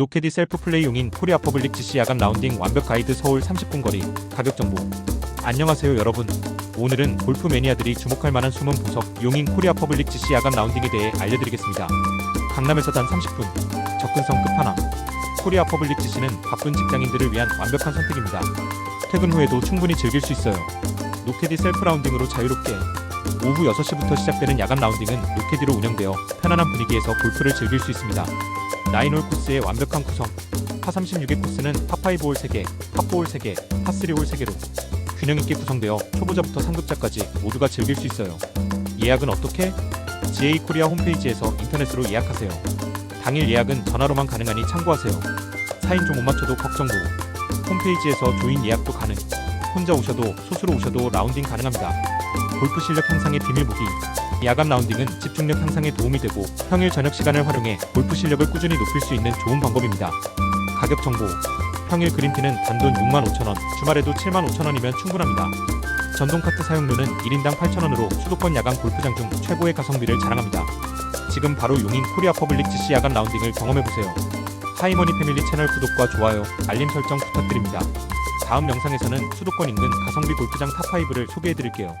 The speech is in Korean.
노케디 셀프 플레이용인 코리아 퍼블릭 GC 야간 라운딩 완벽 가이드 서울 30분 거리 가격 정보. 안녕하세요 여러분. 오늘은 골프 매니아들이 주목할 만한 숨은 보석 용인 코리아 퍼블릭 GC 야간 라운딩에 대해 알려드리겠습니다. 강남에서 단 30분. 접근성 끝판왕. 코리아 퍼블릭 GC는 바쁜 직장인들을 위한 완벽한 선택입니다. 퇴근 후에도 충분히 즐길 수 있어요. 노케디 셀프 라운딩으로 자유롭게 오후 6시부터 시작되는 야간 라운딩은 노케디로 운영되어 편안한 분위기에서 골프를 즐길 수 있습니다. 나인홀 코스의 완벽한 구성 파 36의 코스는 파5 홀 3개, 파4 홀 3개, 파3 홀 3개로 균형 있게 구성되어 초보자부터 상급자까지 모두가 즐길 수 있어요. 예약은 어떻게? GA 코리아 홈페이지에서 인터넷으로 예약하세요. 당일 예약은 전화로만 가능하니 참고하세요. 4인 좀못 맞춰도 걱정 고 홈페이지에서 조인 예약도 가능. 혼자 오셔도 소수로 오셔도 라운딩 가능합니다. 골프 실력 향상의 비밀 무기. 야간 라운딩은 집중력 향상에 도움이 되고 평일 저녁 시간을 활용해 골프 실력을 꾸준히 높일 수 있는 좋은 방법입니다. 가격 정보. 평일 그린피는 단돈 65,000원, 주말에도 75,000원이면 충분합니다. 전동 카트 사용료는 1인당 8,000원으로 수도권 야간 골프장 중 최고의 가성비를 자랑합니다. 지금 바로 용인 코리아 퍼블릭 GC 야간 라운딩을 경험해 보세요. 하이머니 패밀리 채널 구독과 좋아요, 알림 설정 부탁드립니다. 다음 영상에서는 수도권 인근 가성비 골프장 탑5를 소개해 드릴게요.